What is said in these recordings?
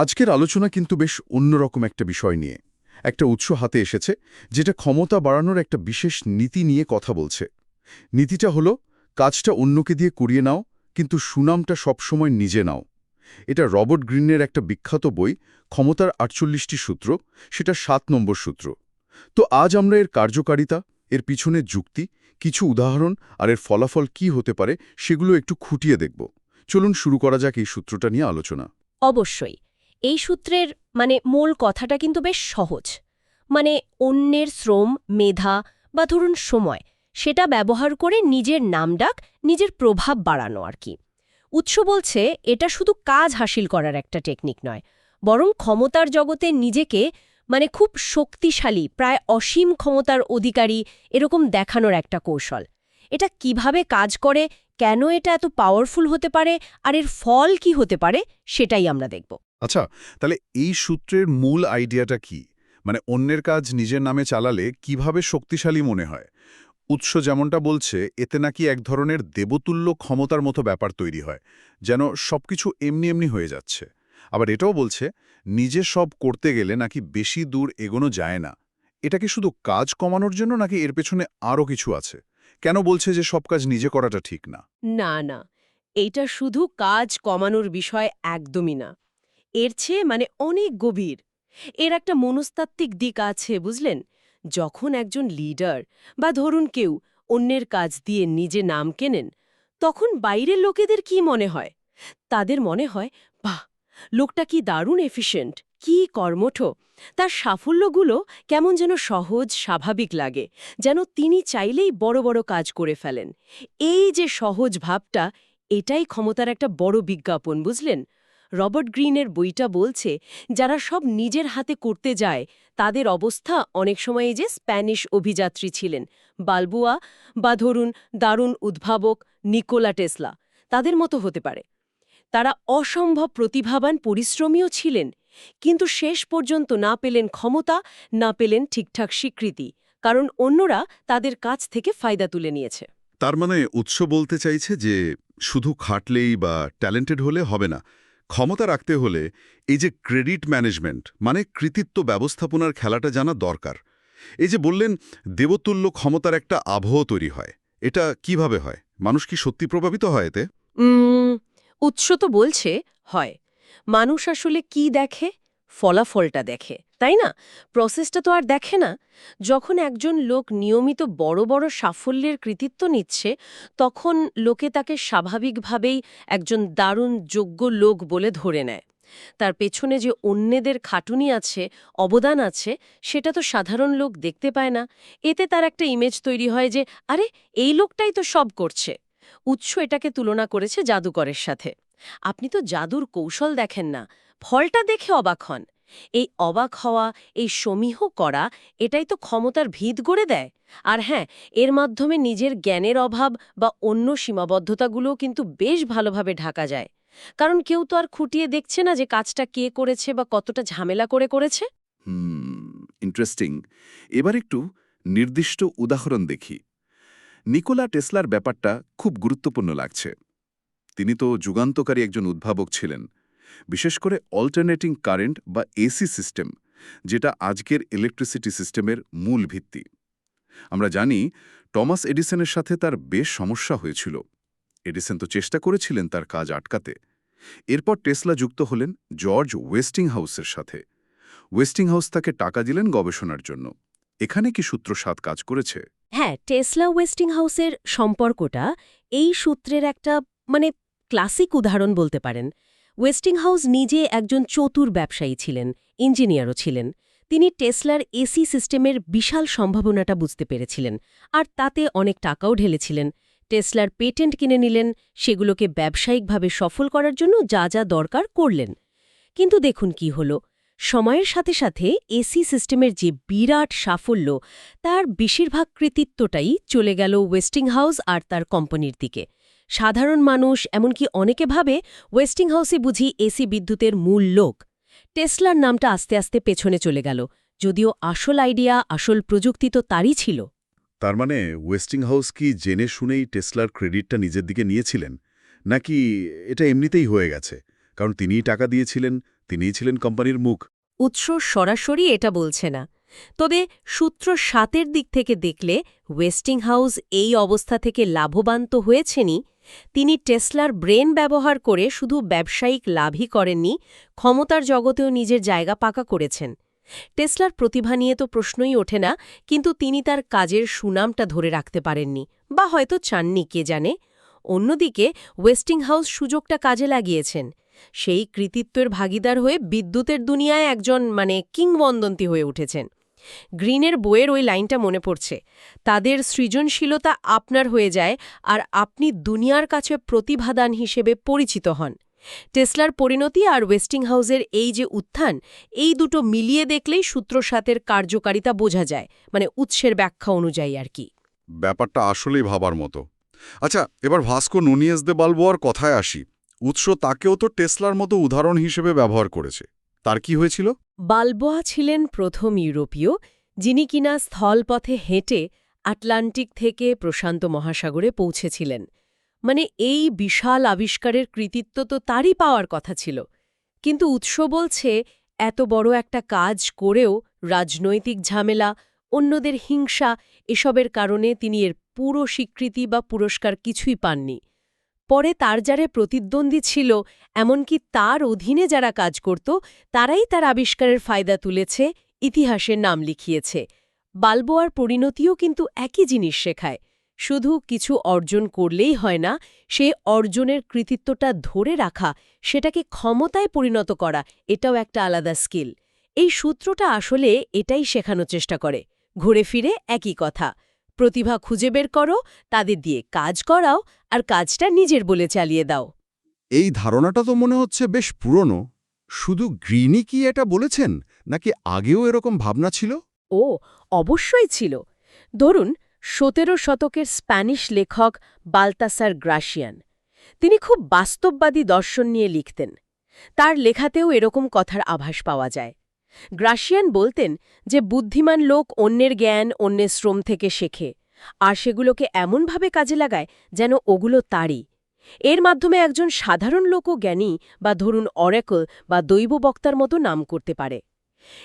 আজকের আলোচনা কিন্তু বেশ অন্যরকম একটা বিষয় নিয়ে। একটা উৎস হাতে এসেছে, যেটা ক্ষমতা বাড়ানোর একটা বিশেষ নীতি নিয়ে কথা বলছে। নীতিটা হলো, কাজটা অন্যকে দিয়ে করিয়ে নাও, কিন্তু সুনামটা সবসময় নিজে নাও। এটা রবার্ট গ্রিনের একটা বিখ্যাত বই, ক্ষমতার আটচল্লিশটি সূত্র, সেটা সাত নম্বর সূত্র। তো আজ আমরা এর কার্যকারিতা, এর পিছনে যুক্তি, কিছু উদাহরণ আর এর ফলাফল কি হতে পারে, সেগুলো একটু খুঁটিয়ে দেখব। চলুন শুরু করা যাক এই সূত্রটা নিয়ে আলোচনা। অবশ্যই। এই সূত্রের মানে মূল কথাটা কিন্তু বেশ সহজ। মানে অন্যের শ্রম, মেধা বা ধরুন সময়, সেটা ব্যবহার করে নিজের নামডাক নিজের প্রভাব বাড়ানো আর কি। উৎস বলছে, এটা শুধু কাজ হাসিল করার একটা টেকনিক নয়, বরং ক্ষমতার জগতে নিজেকে মানে খুব শক্তিশালী, প্রায় অসীম ক্ষমতার অধিকারী এরকম দেখানোর একটা কৌশল। এটা কীভাবে কাজ করে, কেন এটা এত পাওয়ারফুল হতে পারে, আর এর ফল কি হতে পারে, সেটাই আমরা দেখব। আচ্ছা তাহলে এই সূত্রের মূল আইডিয়াটা কি? মানে অন্যের কাজ নিজের নামে চালালে কীভাবে শক্তিশালী মনে হয়? উৎস যেমনটা বলছে, এতে নাকি এক ধরনের দেবতুল্য ক্ষমতার মতো ব্যাপার তৈরি হয়, যেন সবকিছু এমনি এমনি হয়ে যাচ্ছে। আবার এটাও বলছে, নিজে সব করতে গেলে নাকি বেশি দূর এগোনো যায় না। এটা কি শুধু কাজ কমানোর জন্য নাকি এর পেছনে আরও কিছু আছে? কেন বলছে যে সব কাজ নিজে করাটা ঠিক না? না না, এইটা শুধু কাজ কমানোর বিষয় একদমই না। এর চেয়ে মানে অনেক গভীর। এর একটা মনস্তাত্ত্বিক দিক আছে, বুঝলেন? যখন একজন লিডার বা ধরুন কেউ অন্যের কাজ দিয়ে নিজে নাম কেনেন, তখন বাইরের লোকেদের কি মনে হয়? তাদের মনে হয়, বাহ, লোকটা কি দারুণ এফিশিয়েন্ট, কি কর্মঠ। তার সাফল্যগুলো কেমন যেন সহজ, স্বাভাবিক লাগে, যেন তিনি চাইলেই বড় বড় কাজ করে ফেলেন। এই যে সহজ ভাবটা, এটাই ক্ষমতার একটা বড় বিজ্ঞাপন, বুঝলেন? রবার্ট গ্রিনের বইটা বলছে, যারা সব নিজের হাতে করতে যায়, তাদের অবস্থা অনেক সময় যে স্প্যানিশ অভিযাত্রী ছিলেন। বালবুয়া বা ধরুন দারুণ উদ্ভাবক নিকোলা টেসলা, তাদের মতো হতে পারে। তারা অসম্ভব প্রতিভাবান, পরিশ্রমীও ছিলেন, কিন্তু শেষ পর্যন্ত না পেলেন ক্ষমতা, না পেলেন ঠিকঠাক স্বীকৃতি, কারণ অন্যরা তাদের কাছ থেকে ফায়দা তুলে নিয়েছে। তার মানে উৎস বলতে চাইছে যে, শুধু খাটলেই বা ট্যালেন্টেড হলে হবে না। ক্ষমতা রাখতে হলে এই যে ক্রেডিট ম্যানেজমেন্ট মানে কৃতিত্ব ব্যবস্থাপনার খেলাটা জানা দরকার। এই যে বললেন, দেবতুল্য ক্ষমতার একটা আবহ তৈরি হয়। এটা কীভাবে হয়? মানুষ কি সত্যি প্রভাবিত হয় এতে? উৎস তো বলছে, হয়। মানুষ আসলে কি দেখে? ফলাফলটা দেখে, তাই না? প্রসেসটা তো আর দেখে না। যখন একজন লোক নিয়মিত বড় বড় সাফল্যের কৃতিত্ব নিচ্ছে, তখন লোকে তাকে স্বাভাবিকভাবেই একজন দারুণ যোগ্য লোক বলে ধরে নেয়। তার পেছনে যে অন্যদের খাটুনি আছে, অবদান আছে, সেটা তো সাধারণ লোক দেখতে পায় না। এতে তার একটা ইমেজ তৈরি হয় যে, আরে, এই লোকটাই তো সব করছে। উৎস এটাকে তুলনা করেছে জাদুকরের সাথে। আপনি তো জাদুর কৌশল দেখেন না। ফলটা দেখে অবাক হন। এই অবাক হওয়া, এই সমীহ করা, এটাই তো ক্ষমতার ভিত গড়ে দেয়। আর হ্যাঁ এর মাধ্যমে নিজের জ্ঞানের অভাব বা অন্য সীমাবদ্ধতাগুলোও কিন্তু বেশ ভালোভাবে ঢাকা যায়। কারণ কেউ তো আর খুঁটিয়ে দেখছে না যে কাজটা কে করেছে বা কতটা ঝামেলা করে করেছে। ইন্টারেস্টিং এবার একটু নির্দিষ্ট উদাহরণ দেখি। নিকোলা টেসলার ব্যাপারটা খুব গুরুত্বপূর্ণ লাগছে। তিনি তো যুগান্তকারী একজন উদ্ভাবক ছিলেন। বিশেষ করে অল্টারনেটিং কারেন্ট বা এসি সিস্টেম যেটা আজকের ইলেকট্রিসিটি সিস্টেমের মূল ভিত্তি। আমরা জানি টমাস এডিসনের সাথে তার বেশ সমস্যা হয়েছিল। এডিসন তো চেষ্টা করেছিলেন তার কাজ আটকাতে। এরপর টেসলা যুক্ত হলেন জর্জ ওয়েস্টিং হাউসের সাথে। ওয়েস্টিং হাউস তাকে টাকা দিলেন গবেষণার জন্য। এখানে কি সূত্র সাত কাজ করেছে? হ্যাঁ টেসলা ওয়েস্টিং হাউসের সম্পর্কটা এই সূত্রের একটা মানে ক্লাসিক উদাহরণ বলতে পারেন। ওয়েস্টিং হাউস নিজে একজন চতুর ব্যবসায়ী ছিলেন, ইঞ্জিনিয়ারও ছিলেন। তিনি টেসলার এসি সিস্টেমের বিশাল সম্ভাবনাটা বুঝতে পেরেছিলেন, আর তাতে অনেক টাকাও ঢেলেছিলেন। টেসলার পেটেন্ট কিনে নিলেন, সেগুলোকে ব্যবসায়িকভাবে সফল করার জন্য যা যা দরকার করলেন। কিন্তু দেখুন কি হল, সময়ের সাথে সাথে এসি সিস্টেমের যে বিরাট সাফল্য, তার বেশিরভাগ কৃতিত্বটাই চলে গেল ওয়েস্টিং হাউস আর তার কোম্পানির দিকে। সাধারণ মানুষ এমনকি অনেকে ভাবে ওয়েস্টিং হাউসে বুঝি এসি বিদ্যুতের মূল লোক। টেসলার নামটা আস্তে আস্তে পেছনে চলে গেল যদিও আসল আইডিয়া আসল প্রযুক্তি তো তারই ছিল। তার মানে ওয়েস্টিং হাউস কি জেনে শুনেই টেসলার ক্রেডিটটা নিজের দিকে নিয়েছিলেন? নাকি এটা এমনিতেই হয়ে গেছে? কারণ তিনিই টাকা দিয়েছিলেন তিনিই ছিলেন কোম্পানির মুখ। উৎস সরাসরি এটা বলছে না। তবে সূত্র সাতের দিক থেকে দেখলে ওয়েস্টিং হাউস এই অবস্থা থেকে লাভবান তো হয়েছেনই তিনি টেসলার ব্রেন ব্যবহার করে শুধু ব্যবসায়িক লাভই করেননি, ক্ষমতার জগতেও নিজের জায়গা পাকা করেছেন। টেসলার প্রতিভা নিয়ে তো প্রশ্নই ওঠে না, কিন্তু তিনি তার কাজের সুনামটা ধরে রাখতে পারেননি, বা হয়তো চাননি, কে জানে? অন্যদিকে ওয়েস্টিং হাউস সুযোগটা কাজে লাগিয়েছেন। সেই কৃতিত্বের ভাগিদার হয়ে বিদ্যুতের দুনিয়ায় একজন মানে কিংবদন্তি হয়ে উঠেছেন। গ্রিনের বইয়ের ওই লাইনটা মনে পড়ছে, তাদের সৃজনশীলতা আপনার হয়ে যায় আর আপনি দুনিয়ার কাছে প্রতিভাদান হিসেবে পরিচিত হন। টেসলার পরিণতি আর ওয়েস্টিং হাউসের এই যে উত্থান, এই দুটো মিলিয়ে দেখলেই সূত্রসাতের কার্যকারিতা বোঝা যায় মানে উৎসের ব্যাখ্যা অনুযায়ী আর কি। ব্যাপারটা আসলেই ভাবার মতো। আচ্ছা এবার ভাস্কো নুনিয়েস দে বালবোয়ার কথায় আসি। উৎস তাকেও তো টেসলার মতো উদাহরণ হিসেবে ব্যবহার করেছে। তার কি হয়েছিল? বালবোয়া ছিলেন প্রথম ইউরোপীয়, যিনি কিনা স্থলপথে হেঁটে আটলান্টিক থেকে প্রশান্ত মহাসাগরে পৌঁছেছিলেন। মানে এই বিশাল আবিষ্কারের কৃতিত্ব তো তারই পাওয়ার কথা ছিল। কিন্তু উৎস বলছে এত বড় একটা কাজ করেও রাজনৈতিক ঝামেলা, অন্যদের হিংসা, এসবের কারণে তিনি এর পুরো স্বীকৃতি বা পুরস্কার কিছুই পাননি। পরে তার যারা প্রতিদ্বন্দ্বী ছিল, এমনকি তার অধীনে যারা কাজ করত, তারাই তার আবিষ্কারের ফায়দা তুলেছে, ইতিহাসের নাম লিখিয়েছে। বালবোয়ার পরিণতিও কিন্তু একই জিনিস শেখায়। শুধু কিছু অর্জন করলেই হয় না, সে অর্জনের কৃতিত্বটা ধরে রাখা, সেটাকে ক্ষমতায় পরিণত করা, এটাও একটা আলাদা স্কিল। এই সূত্রটা আসলে এটাই শেখানোর চেষ্টা করে। ঘুরে ফিরে একই কথা। প্রতিভা খুঁজে বের করো তাদের দিয়ে কাজ করাও আর কাজটা নিজের বলে চালিয়ে দাও। এই ধারণাটা তো মনে হচ্ছে বেশ পুরনো। শুধু গ্রিনই কি এটা বলেছেন নাকি আগেও এরকম ভাবনা ছিল? ও অবশ্যই ছিল। ধরুন সতেরো শতকের স্প্যানিশ লেখক বালতাসার গ্রাসিয়ান। তিনি খুব বাস্তববাদী দর্শন নিয়ে লিখতেন। তার লেখাতেও এরকম কথার আভাস পাওয়া যায়। গ্রাসিয়ান বলতেন যে বুদ্ধিমান লোক অন্যের জ্ঞান, অন্যের শ্রম থেকে শেখে, আর সেগুলোকে এমনভাবে কাজে লাগায় যেন ওগুলো তারই। এর মাধ্যমে একজন সাধারণ লোকও জ্ঞানী বা ধরুন অরেকল বা দৈব বক্তার মতো নাম করতে পারে।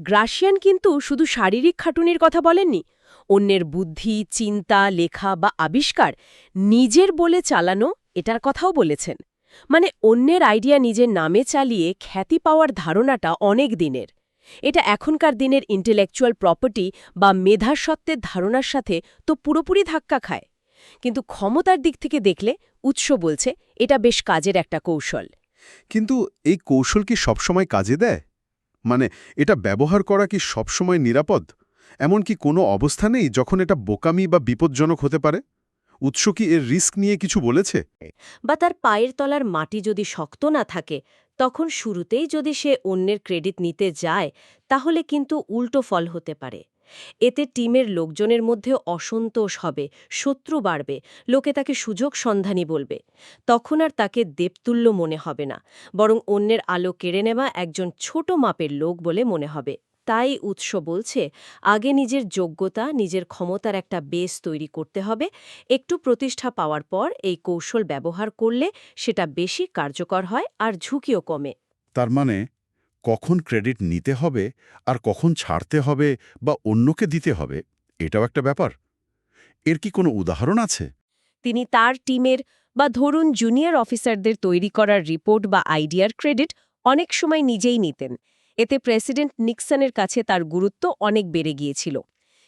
গ্রাসিয়ান কিন্তু শুধু শারীরিক খাটুনির কথা বলেননি, অন্যের বুদ্ধি, চিন্তা, লেখা বা আবিষ্কার নিজের বলে চালানো এটার কথাও বলেছেন। মানে অন্যের আইডিয়া নিজের নামে চালিয়ে খ্যাতি পাওয়ার ধারণাটা অনেক দিনের। এটা এখনকার দিনের ইন্টেলেকচুয়াল প্রপার্টি বা মেধাসত্ত্বের ধারণার সাথে তো পুরোপুরি ধাক্কা খায়। কিন্তু ক্ষমতার দিক থেকে দেখলে উৎস বলছে এটা বেশ কাজের একটা কৌশল। কিন্তু এই কৌশল কি সবসময় কাজে দেয়? মানে এটা ব্যবহার করা কি সবসময় নিরাপদ? এমনকি কোনো অবস্থা নেই যখন এটা বোকামি বা বিপজ্জনক হতে পারে? উৎস কি এর রিস্ক নিয়ে কিছু বলেছে? বা তার পায়ের তলার মাটি যদি শক্ত না থাকে তখন শুরুতেই যদি সে অন্যের ক্রেডিট নিতে যায়, তাহলে কিন্তু উল্টো ফল হতে পারে। এতে টিমের লোকজনের মধ্যে অসন্তোষ হবে, শত্রু বাড়বে, লোকে তাকে সুযোগ সন্ধানী বলবে। তখন আর তাকে দেবতুল্য মনে হবে না, বরং অন্যের আলো কেড়ে নেওয়া একজন ছোট মাপের লোক বলে মনে হবে। তাই উৎস বলছে আগে নিজের যোগ্যতা নিজের ক্ষমতার একটা বেস তৈরি করতে হবে একটু প্রতিষ্ঠা পাওয়ার পর এই কৌশল ব্যবহার করলে সেটা বেশি কার্যকর হয় আর ঝুঁকিও কমে। তার মানে কখন ক্রেডিট নিতে হবে আর কখন ছাড়তে হবে বা অন্যকে দিতে হবে এটাও একটা ব্যাপার। এর কি কোনো উদাহরণ আছে? তিনি তার টিমের বা ধরুন জুনিয়র অফিসারদের তৈরি করার রিপোর্ট বা আইডিয়ার ক্রেডিট অনেক সময় নিজেই নিতেন। এতে প্রেসিডেন্ট নিক্সনের কাছে তার গুরুত্ব অনেক বেড়ে গিয়েছিল।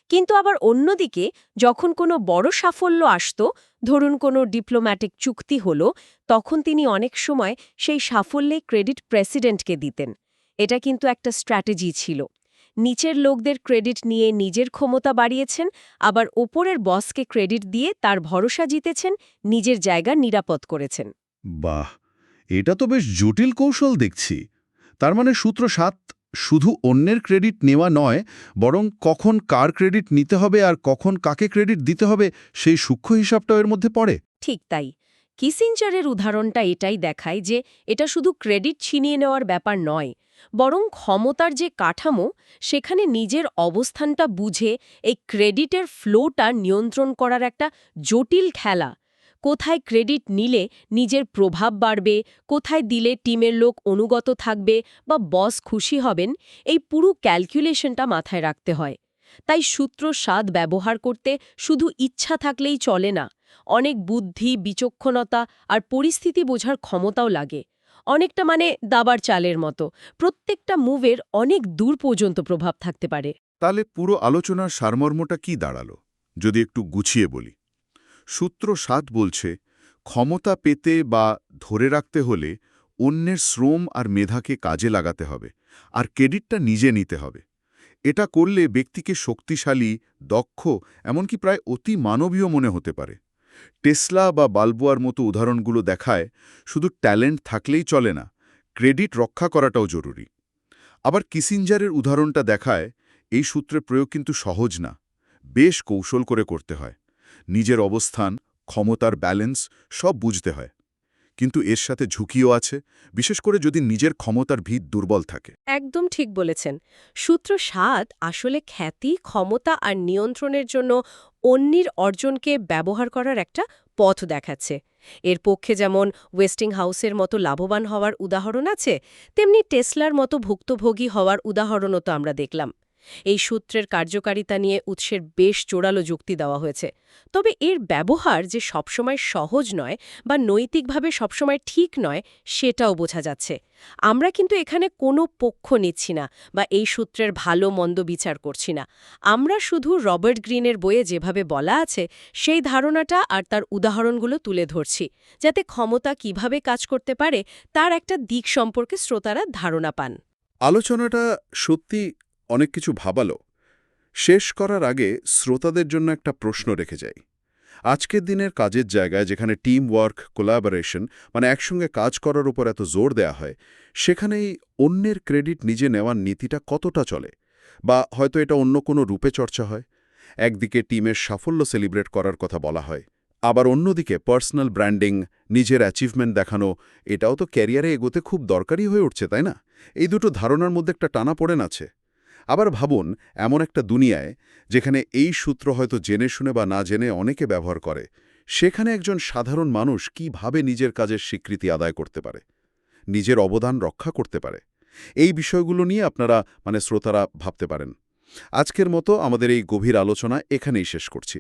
কিন্তু আবার অন্যদিকে, যখন কোনো বড় সাফল্য আসত, ধরুন কোনো ডিপ্লোম্যাটিক চুক্তি হল, তখন তিনি অনেক সময় সেই সাফল্যে ক্রেডিট প্রেসিডেন্টকে দিতেন। এটা কিন্তু একটা স্ট্র্যাটেজি ছিল। নিচের লোকদের ক্রেডিট নিয়ে নিজের ক্ষমতা বাড়িয়েছেন, আবার ওপরের বসকে ক্রেডিট দিয়ে তার ভরসা জিতেছেন, নিজের জায়গা নিরাপদ করেছেন। বাহ! এটা তো বেশ জটিল কৌশল দেখছি। তার মানে সূত্র সাত, শুধু অন্যের ক্রেডিট নেওয়া নয়, বরং কখন কার ক্রেডিট নিতে হবে আর কখন কাকে ক্রেডিট দিতে হবে, সেই সূক্ষ্ম হিসাবটাও এর মধ্যে পড়ে। ঠিক তাই। কিসিঞ্চারের উদাহরণটা এটাই দেখায় যে, এটা শুধু ক্রেডিট ছিনিয়ে নেওয়ার ব্যাপার নয়, বরং ক্ষমতার যে কাঠামো, সেখানে নিজের অবস্থানটা বুঝে এই ক্রেডিটের ফ্লোটা নিয়ন্ত্রণ করার একটা জটিল খেলা। কোথায় ক্রেডিট নিলে নিজের প্রভাব বাড়বে, কোথায় দিলে টিমের লোক অনুগত থাকবে বা বস খুশি হবেন, এই পুরো ক্যালকুলেশনটা মাথায় রাখতে হয়। তাই সূত্র স্বাদ ব্যবহার করতে শুধু ইচ্ছা থাকলেই চলে না, অনেক বুদ্ধি, বিচক্ষণতা আর পরিস্থিতি বোঝার ক্ষমতাও লাগে। অনেকটা মানে দাবার চালের মতো, প্রত্যেকটা মুভের অনেক দূর পর্যন্ত প্রভাব থাকতে পারে। তাহলে পুরো আলোচনার সারমর্মটা কি দাঁড়াল? যদি একটু গুছিয়ে বলি। সূত্র সাত বলছে, ক্ষমতা পেতে বা ধরে রাখতে হলে অন্যের শ্রম আর মেধাকে কাজে লাগাতে হবে, আর ক্রেডিটটা নিজে নিতে হবে। এটা করলে ব্যক্তিকে শক্তিশালী, দক্ষ, এমনকি প্রায় অতি মানবীয় মনে হতে পারে। টেসলা বা বালবোয়ার মতো উদাহরণগুলো দেখায়, শুধু ট্যালেন্ট থাকলেই চলে না, ক্রেডিট রক্ষা করাটাও জরুরি। আবার কিসিঞ্জারের উদাহরণটা দেখায়, এই সূত্রে প্রয়োগ কিন্তু সহজ না, বেশ কৌশল করে করতে হয়। নিজের অবস্থান, ক্ষমতার ব্যালেন্স সব বুঝতে হয়। কিন্তু এর সাথে ঝুঁকিও আছে, বিশেষ করে যদি নিজের ক্ষমতার ভিত দুর্বল থাকে। একদম ঠিক বলেছেন। সূত্র সাত আসলে খ্যাতি, ক্ষমতা আর নিয়ন্ত্রণের জন্য অন্যের অর্জনকে ব্যবহার করার একটা পথ দেখাচ্ছে। এর পক্ষে যেমন ওয়েস্টিং হাউসের মতো লাভবান হওয়ার উদাহরণ আছে, তেমনি টেসলার মতো ভুক্তভোগী হওয়ার উদাহরণও তো আমরা দেখলাম। এই সূত্রের কার্যকারিতা নিয়ে উৎসের বেশ জোরালো যুক্তি দেওয়া হয়েছে। তবে এর ব্যবহার যে সবসময় সহজ নয় বা নৈতিকভাবে সবসময় ঠিক নয়, সেটাও বোঝা যাচ্ছে। আমরা কিন্তু এখানে কোনো পক্ষ নিচ্ছি না বা এই সূত্রের ভালো মন্দ বিচার করছি না। আমরা শুধু রবার্ট গ্রিনের বইয়ে যেভাবে বলা আছে, সেই ধারণাটা আর তার উদাহরণগুলো তুলে ধরছি, যাতে ক্ষমতা কীভাবে কাজ করতে পারে, তার একটা দিক সম্পর্কে শ্রোতারা ধারণা পান। আলোচনাটা সত্যি অনেক কিছু ভাবালো। শেষ করার আগে শ্রোতাদের জন্য একটা প্রশ্ন রেখে যাই। আজকের দিনের কাজের জায়গায় যেখানে টিম ওয়ার্ক কোলাবোরেশন মানে একসঙ্গে কাজ করার উপর এত জোর দেয়া হয়, সেখানেই অন্যের ক্রেডিট নিজে নেওয়ার নীতিটা কতটা চলে? বা হয়তো এটা অন্য কোনো রূপে চর্চা হয়? একদিকে টিমের সাফল্য সেলিব্রেট করার কথা বলা হয়, আবার অন্যদিকে পার্সোনাল ব্র্যান্ডিং নিজের অ্যাচিভমেন্ট দেখানো, এটাও তো ক্যারিয়ারে এগোতে খুব দরকারি হয়ে উঠছে, তাই না? এই দুটো ধারণার মধ্যে একটা টানা পড়েন আছে। আবার ভাবুন, এমন একটা দুনিয়ায় যেখানে এই সূত্র হয়তো জেনে শুনে বা না জেনে অনেকে ব্যবহার করে, সেখানে একজন সাধারণ মানুষ কীভাবে নিজের কাজের স্বীকৃতি আদায় করতে পারে, নিজের অবদান রক্ষা করতে পারে? এই বিষয়গুলো নিয়ে আপনারা মানে শ্রোতারা ভাবতে পারেন। আজকের মতো আমাদের এই গভীর আলোচনা এখানেই শেষ করছি।